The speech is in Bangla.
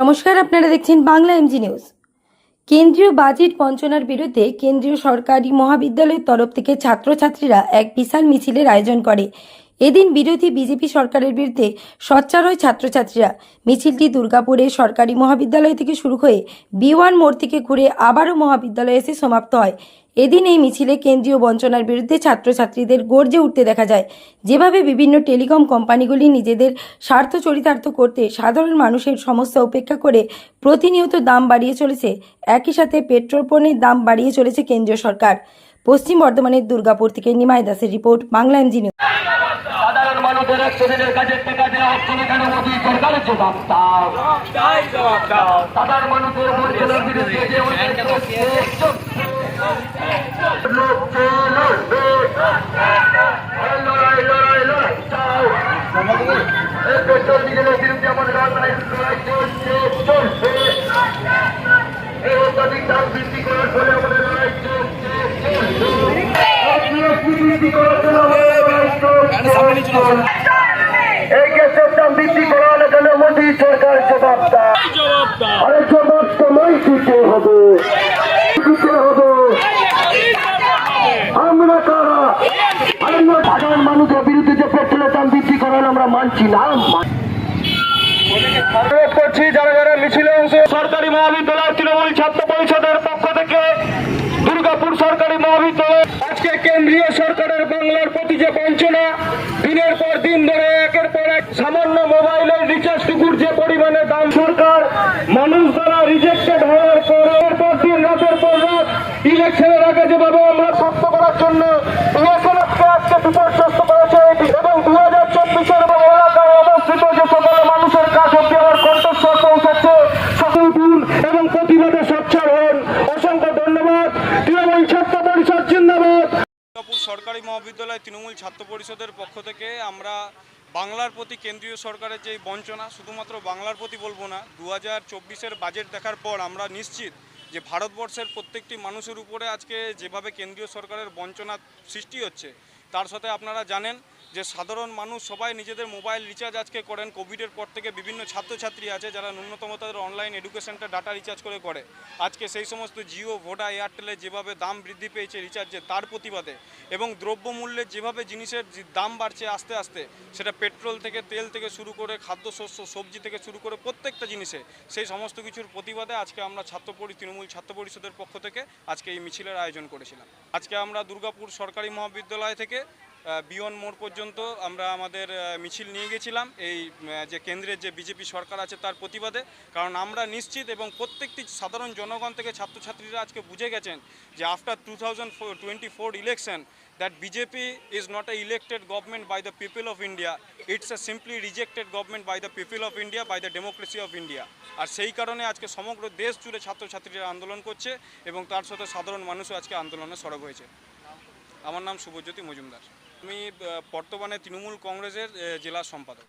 নমস্কার, আপনারা দেখছেন বাংলা এমজি নিউজ কেন্দ্রীয় বাজেট বঞ্চনার বিরুদ্ধে কেন্দ্রীয় সরকারি মহাবিদ্যালয়ের তরফ থেকে ছাত্রছাত্রীরা এক বিশাল মিছিলের আয়োজন করে। এদিন বিরোধী বিজেপি সরকারের বিরুদ্ধে সোচ্চার হয় ছাত্রছাত্রীরা মিছিলটি দুর্গাপুরে সরকারি মহাবিদ্যালয় থেকে শুরু হয়ে বি ওয়ান মোড় থেকে ঘুরে আবারও মহাবিদ্যালয়ে এসে সমাপ্ত হয়। এদিন এই মিছিলে কেন্দ্রীয় বঞ্চনার বিরুদ্ধে ছাত্রছাত্রীদের গর্জে উঠতে দেখা যায়। যেভাবে বিভিন্ন টেলিকম কোম্পানিগুলি নিজেদের স্বার্থ চরিতার্থ করতে সাধারণ মানুষের সমস্যা উপেক্ষা করে প্রতিনিয়ত দাম বাড়িয়ে চলেছে একই সাথে পেট্রোল পণ্যের দাম বাড়িয়ে চলেছে কেন্দ্রীয় সরকার। পশ্চিম বর্ধমানের দুর্গাপুর থেকে নিমাই দাসের রিপোর্ট বাংলা এমজি নিউজ। সাধারণ মানুষের কাজের টাকা দেওয়া হচ্ছে না কেন মোদী সরকারের জবাব জবাব দাও। সাধারণ মানুষের মর্যাদার বিরুদ্ধে এই অত্যাধিক দাম বৃদ্ধি করার জন্য গ্যাসের মোদী সরকার জবাব দেয় আরে জবাব তোমায় দিতে হবে। দিতে হবে। আমরা কারা আমরা সাধারণ মানুষের বিরুদ্ধে যে পেট্রোলের দাম বৃদ্ধি করা হলে আমরা মানছি না অনুরোধ করছি যারা যারা মিছিলে অংশ সরকারি মহাবিদ্যালয় তৃণমূল ছাত্র পরিষদের পক্ষ থেকে দুর্গাপুর সরকারি মহাবিদ্যালয়। আজকে কেন্দ্রীয় সরকারের বাংলার প্রতি যে বঞ্চনা, দিনের পর দিন ধরে একের পর এক সামান্য মোবাইলের রিচার্জ টুকুর যে পরিমাণে দাম সরকার মানুষ দ্বারা রিজেক্টেড হওয়ার পর এর পর দিন রাতের পর রাত ইলেকশনের আগে যেভাবে আমরা সত্য করার জন্য এবং মানুষের পৌঁছেছে এবং তৃণমূল ছাত্র পরিষদ সরকারি মহাবিদ্যালয় তৃণমূল ছাত্র পরিষদের পক্ষ থেকে আমরা বাংলার প্রতি কেন্দ্রীয় সরকারের যে বঞ্চনা, শুধুমাত্র বাংলার প্রতি বলব না দু হাজার বাজেট দেখার পর আমরা নিশ্চিত যে ভারতবর্ষের প্রত্যেকটি মানুষের উপরে আজকে যেভাবে কেন্দ্রীয় সরকারের বঞ্চনা সৃষ্টি হচ্ছে, তার সাথে আপনারা জানেন যে সাধারণ মানুষ সবাই নিজেদের মোবাইল রিচার্জ আজকে করেন কোভিডের পর থেকে বিভিন্ন ছাত্রছাত্রী আছে যারা ন্যূনতম তাদের অনলাইন এডুকেশনটা ডাটা রিচার্জ করে করে। আজকে সেই সমস্ত জিও ভোডা এয়ারটেলের যেভাবে দাম বৃদ্ধি পেয়েছে রিচার্জে তার প্রতিবাদে এবং দ্রব্যমূল্যের যেভাবে জিনিসের দাম বাড়ছে আস্তে আস্তে, সেটা পেট্রোল থেকে তেল থেকে শুরু করে খাদ্যশস্য, সবজি থেকে শুরু করে প্রত্যেকটা জিনিসে সেই সমস্ত কিছুর প্রতিবাদে আজকে আমরা ছাত্র তৃণমূল ছাত্র পরিষদের পক্ষ থেকে আজকে এই মিছিলের আয়োজন করেছিলাম। আজকে আমরা দুর্গাপুর সরকারি মহাবিদ্যালয় থেকে বিয়ন মোড় পর্যন্ত আমরা আমাদের মিছিল নিয়ে গেছিলাম। এই যে কেন্দ্রের যে বিজেপি সরকার আছে তার প্রতিবাদে। কারণ আমরা নিশ্চিত এবং প্রত্যেকটি সাধারণ জনগণ থেকে ছাত্রছাত্রীরা আজকে বুঝে গেছেন যে after two thousand twenty four election that BJP is not a elected government by the people of India it's a simply rejected government by the people of India by the democracy of India আর সেই কারণে আজকে সমগ্র দেশ জুড়ে ছাত্রছাত্রীরা আন্দোলন করছে এবং তার সাথে সাধারণ মানুষও আজকে আন্দোলনে সরব হয়েছে। আমার নাম শুভজ্যোতি মজুমদার। আমি বর্তমানে তৃণমূল কংগ্রেসের জেলা সম্পাদক।